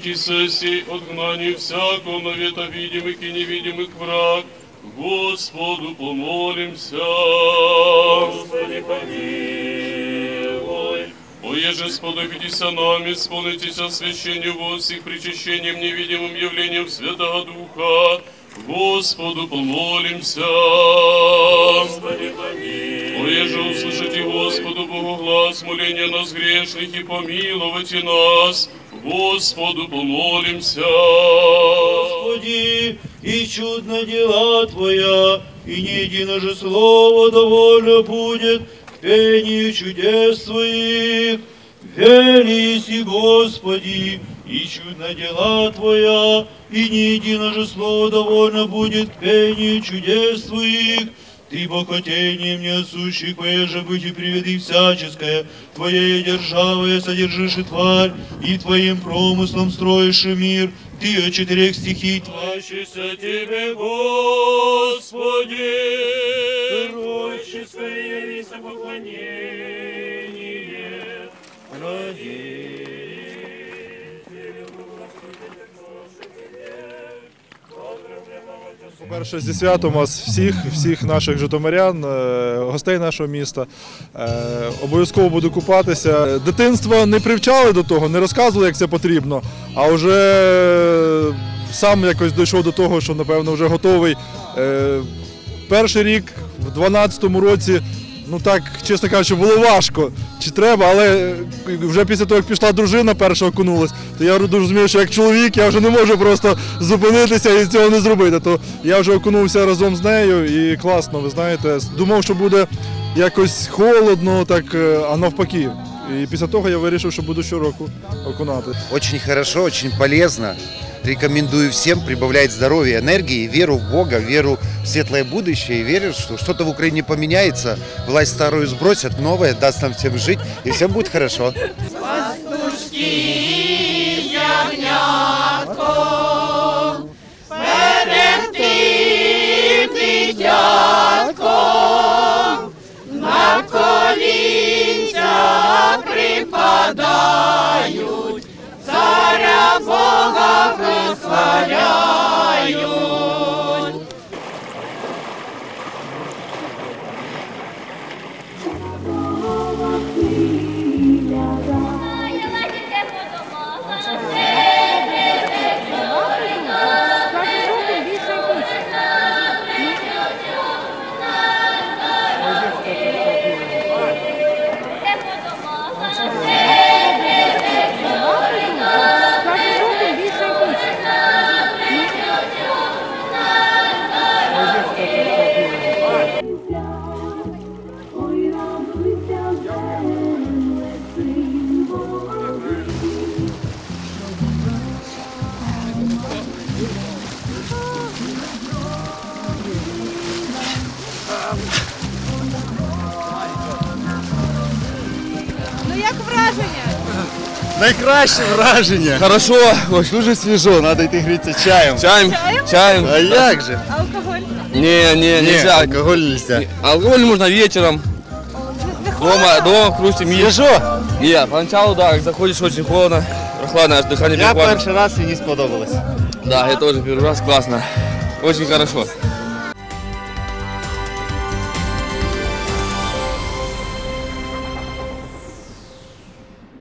Владычица сей отгнание всякого навета видимых и невидимых враг, Господу помолимся. Господи, помилуй. Оеже сподобитеся нами, исполнитесь освящению во всех причащением невидимым явлением Святого Духа, Господу помолимся. Господи, помилуй. Оеже услышите Господу Богу глаз моления нас грешных и помиловайте нас, Господу помолимся. Господи, и чудно дела Твоя, и не едино же слово довольно будет к пению чудес Твоих. Велиси, Господи, и чудно дела Твоя, и не едино слово довольно будет к пению чудес Твоих. Ты боготением неосущих, же быть и приведи всяческое, Твоей державой содержишь и тварь, и Твоим промыслом строишь и мир, Ты от четырех стихий Тващися Тебе, Господи! Пророческое явися поклонение. По-перше, зі святом вас всіх, всіх наших житомирян, е, гостей нашого міста. Е, Обов'язково буду купатися. Дитинство не привчали до того, не розказували, як це потрібно, а вже сам якось дійшов до того, що, напевно, вже готовий. Е, Перший рік, в 12-му році, ну так, чесно кажучи, було важко. Чи треба, але вже після того, як пішла дружина, перша окунулась, то я розумію, що як чоловік я вже не можу просто зупинитися і цього не зробити. То я вже окунувся разом з нею і класно, ви знаєте. Думав, що буде якось холодно, так, е, а навпаки. І після того я вирішив, що буду щороку окунати. Очень хорошо, очень полезно. Рекомендую всем прибавлять здоровье, энергии, веру в Бога, веру в светлое будущее и верю, что что-то в Украине поменяется, власть старую сбросят, новое даст нам всем жить, и всем будет хорошо. Dog! Найкраще враження. Хорошо, ось дуже свіжо, треба йти грітися чаєм. Чаем? Чаем? Чаем. А як же? Алкоголь? Не, не, Ні, нельзя. алкоголь нельзя. Алкоголь можно вечером. Дома, дома в хрусте мир. Свіжо? Нет, поначалу, да, как заходишь очень холодно, прохладно, аж дыхание Я перехватывает. перший раз мені сподобалось. Да, я тоже первый раз, классно. Очень хорошо.